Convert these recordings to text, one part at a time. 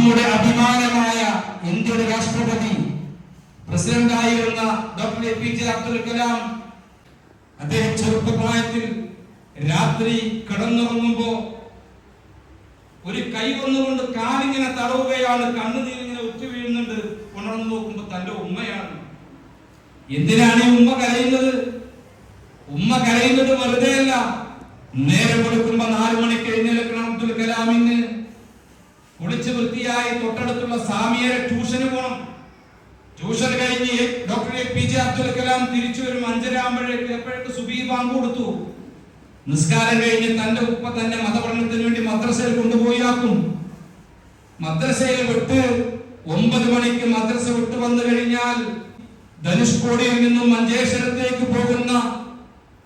നമ്മുടെ അഭിമാനമായ ഇന്ത്യയുടെ രാഷ്ട്രപതി പ്രസിഡന്റായിരുന്ന doctor A P J Abdul Kalam. അദ്ദേഹം ചെറുപ്പപ്രായത്തിൽ രാത്രി കിടന്നുറങ്ങുമ്പോ ഒരു കൈ വന്നുകൊണ്ട് കാലിങ്ങനെ തടവുകയാണ് കണ്ണുനീരിങ്ങനെ ഉറ്റു വീഴുന്നുണ്ട്. ഉണർന്നു നോക്കുമ്പോ തന്റെ ഉമ്മയാണ്. എന്തിനാണ് ഈ ഉമ്മ കരയുന്നത്? ഉമ്മ കരയുന്നത് വെറുതെ അല്ല നേരം കൊടുക്കുമ്പോ വൃത്തിയായി തൊട്ടടുത്തുള്ള സാമിയരെ ട്യൂഷന് പോകണം ട്യൂഷൻ കഴിഞ്ഞ് doctor A P J Abdul Kalam തിരിച്ചു വരും അഞ്ചര ആകുമ്പോഴേക്ക് എപ്പോഴേക്ക് സുബീ ബാങ്ക് കൊടുത്തു? നിസ്കാരം കഴിഞ്ഞ് തന്റെ ഉപ്പ തന്നെ മതപഠനത്തിന് വേണ്ടി മദ്രസയിൽ കൊണ്ടുപോയി ആക്കും മദ്രസയിൽ വിട്ട് ഒമ്പത് മണിക്ക് മദ്രസ വിട്ട് വന്നു കഴിഞ്ഞാൽ ധനുഷ്കോടിയിൽ നിന്നും മഞ്ചേശ്വരത്തേക്ക് പോകുന്ന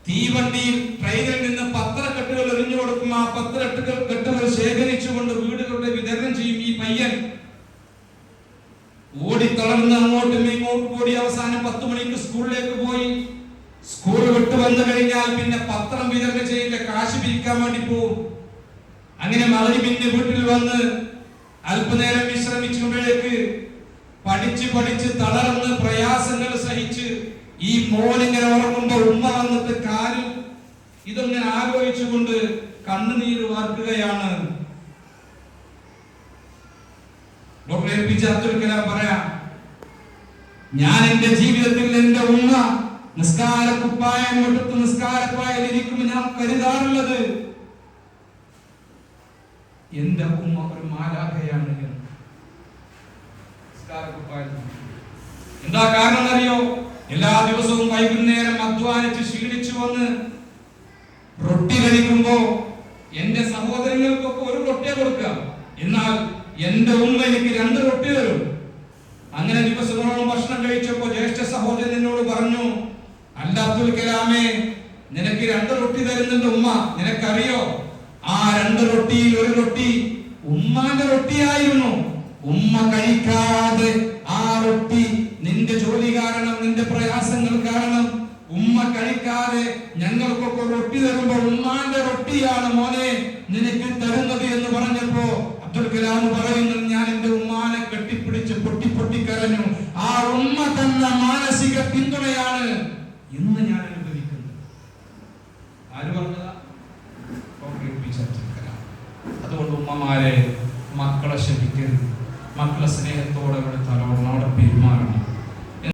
തീവണ്ടിയിൽ ട്രെയിനിൽ നിന്ന് പത്രക്കെട്ടുകൾ എറിഞ്ഞു കൊടുക്കും. ആ പത്രക്കെട്ടുകൾ കെട്ടുകൾ ശേഖരിച്ചുകൊണ്ട് വീടുകളുടെ പയ്യൻ ഓടിത്തളർന്ന് അങ്ങോട്ടും ഇങ്ങോട്ടും ഓടി അവസാനം പത്ത് മണിക്ക് സ്കൂളിലേക്ക് പോയി. സ്കൂൾ വിട്ട് വന്നു കഴിഞ്ഞാൽ പിന്നെ പത്രം വിതരണം ചെയ്യില്ല കാശ് പിരിക്കാൻ വേണ്ടി പോവും. അങ്ങനെ മകന് പിന്നെ വീട്ടിൽ വന്ന് അല്പനേരം വിശ്രമിക്കുമ്പോഴേക്ക് പഠിച്ച് പഠിച്ച് തളർന്ന് പ്രയാസങ്ങൾ സഹിച്ച് ഈ മോനിങ്ങനെ ഉറങ്ങുമ്പോൾ ഉമ്മ വന്നിട്ട് കാലും ഇതൊങ്ങനെ ആലോചിച്ചുകൊണ്ട് കണ്ണുനീര് വാർക്കുകയാണ് doctor A P J Abdul Kalam പറയാം. ഞാൻ എന്റെ ജീവിതത്തിൽ എന്റെ ഉമ്മ നിസ്കാര കുപ്പായം എടുത്ത് നിസ്കാരപ്പായിൽ ഇരിക്കുമ്പോൾ ഞാൻ കരുതാറുള്ളത്. എന്റെ ഉമ്മ ഒരു മാലാഖയാണ്. എന്താ കാരണം അറിയോ? എല്ലാ ദിവസവും വൈകുന്നേരം അധ്വാനിച്ച് ക്ഷീണിച്ചു വന്ന് റൊട്ടി കഴിക്കുമ്പോ എന്റെ സഹോദരങ്ങൾക്കൊക്കെ ഒരു റൊട്ടിയെ കൊടുക്കുക. എന്നാൽ എന്റെ ഉമ്മ എനിക്ക് രണ്ട് റൊട്ടി തരും. അങ്ങനെ ദിവസങ്ങളോളം ഭക്ഷണം കഴിച്ചപ്പോ ജ്യേഷ്ഠ സഹോദരൻ എന്നോട് പറഞ്ഞു അല്ല അബ്ദുൽ കലാമേ നിനക്ക് രണ്ട് റൊട്ടി തരുന്നുണ്ട് ഉമ്മ നിനക്കറിയോ? ആ രണ്ട് റൊട്ടിയിൽ ഒരു റൊട്ടി ഉമ്മാന്റെ റൊട്ടിയായിരുന്നു. ഉമ്മ കഴിക്കാതെ ആ റൊട്ടി നിന്റെ ജോലി കാരണം നിന്റെ പ്രയാസങ്ങൾ കാരണം ഉമ്മ കഴിക്കാതെ ഞങ്ങൾക്കൊക്കെ റൊട്ടി തരുമ്പോൾ ഉമ്മാന്റെ റൊട്ടിയാണ് മോനെ നിനക്ക് തരുന്നത് എന്ന് പറഞ്ഞപ്പോ ബിലാൽ പറയുന്നു ഞാൻ എന്റെ ഉമ്മാനെ കെട്ടിപ്പിടിച്ച് പൊട്ടി പൊട്ടി കരഞ്ഞു ആ ഉമ്മ തന്ന മാനസിക പിന്തുണയാണ് ഇന്ന് ഞാൻ അനുഭവിക്കുന്നത്. ആര് പറഞ്ഞതാ? അതുകൊണ്ട് ഉമ്മമാരെ മക്കളെ ശപിക്കരുത് മക്കളെ സ്നേഹത്തോടെ അവിടെ തലോടനോടെ പെരുമാറണം.